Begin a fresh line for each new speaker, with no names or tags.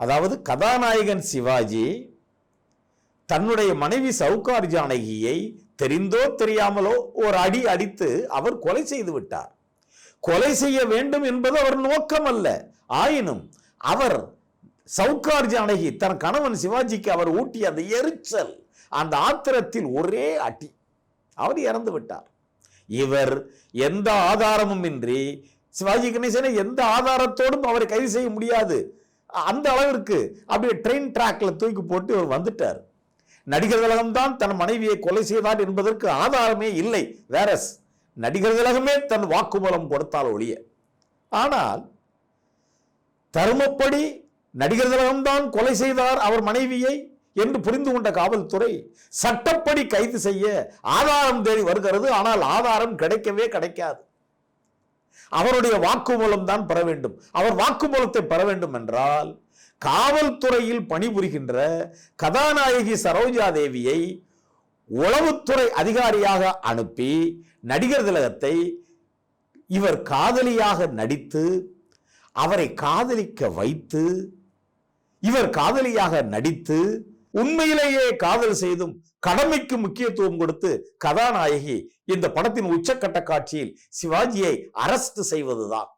அதாவது கதாநாயகன் சிவாஜி தன்னுடைய மனைவி சவுகார் ஜானகியை தெரிந்தோ தெரியாமலோ ஒரு அடி அடித்து அவர் கொலை செய்து விட்டார். கொலை செய்ய வேண்டும் என்பது அவர் நோக்கம் அல்ல ஆயினும் அவர் சவுகார் ஜானகி தன் கணவன் சிவாஜிக்கு அவர் ஊட்டிய அந்த எரிச்சல் அந்த ஆத்திரத்தில் ஒரே அடி. அவர் இறந்து விட்டார். இவர் எந்த ஆதாரமும் இன்றி சிவாஜி கணேசனை எந்த ஆதாரத்தோடும் அவரை கைது செய்ய முடியாது. அந்த அளவிற்கு அப்படியே ட்ரெயின் ட்ராக்ல தூக்கி போட்டு இவர் வந்துட்டார். நடிகர் தான் தன் மனைவியை கொலை செய்தார் என்பதற்கு ஆதாரமே இல்லை. வேறஸ் நடிகர் திலகமே தன் வாக்குமூலம் கொடுத்தால் ஒழிய. ஆனால் தருமப்படி நடிகர் திலகம்தான் கொலை செய்தார் அவர் மனைவியை என்று புரிந்து கொண்ட காவல்துறை சட்டப்படி கைது செய்ய ஆதாரம் தேடி வருகிறது. ஆனால் ஆதாரம் கிடைக்கவே கிடைக்காது. அவருடைய வாக்குமூலம் தான் பெற வேண்டும். அவர் வாக்குமூலத்தை பெற வேண்டும் என்றால் காவல்துறையில் பணிபுரிகின்ற கதாநாயகி சரோஜா தேவியை உளவுத்துறை அதிகாரியாக அனுப்பி நடிகர் திலகத்தை இவர் காதலியாக நடித்து அவரை காதலிக்க வைத்து இவர் காதலியாக நடித்து உண்மையிலேயே காதல் செய்தும் கடமைக்கு முக்கியத்துவம் கொடுத்து கதாநாயகி இந்த படத்தின் உச்சக்கட்ட காட்சியில் சிவாஜியை அரஸ்ட் செய்வதுதான்.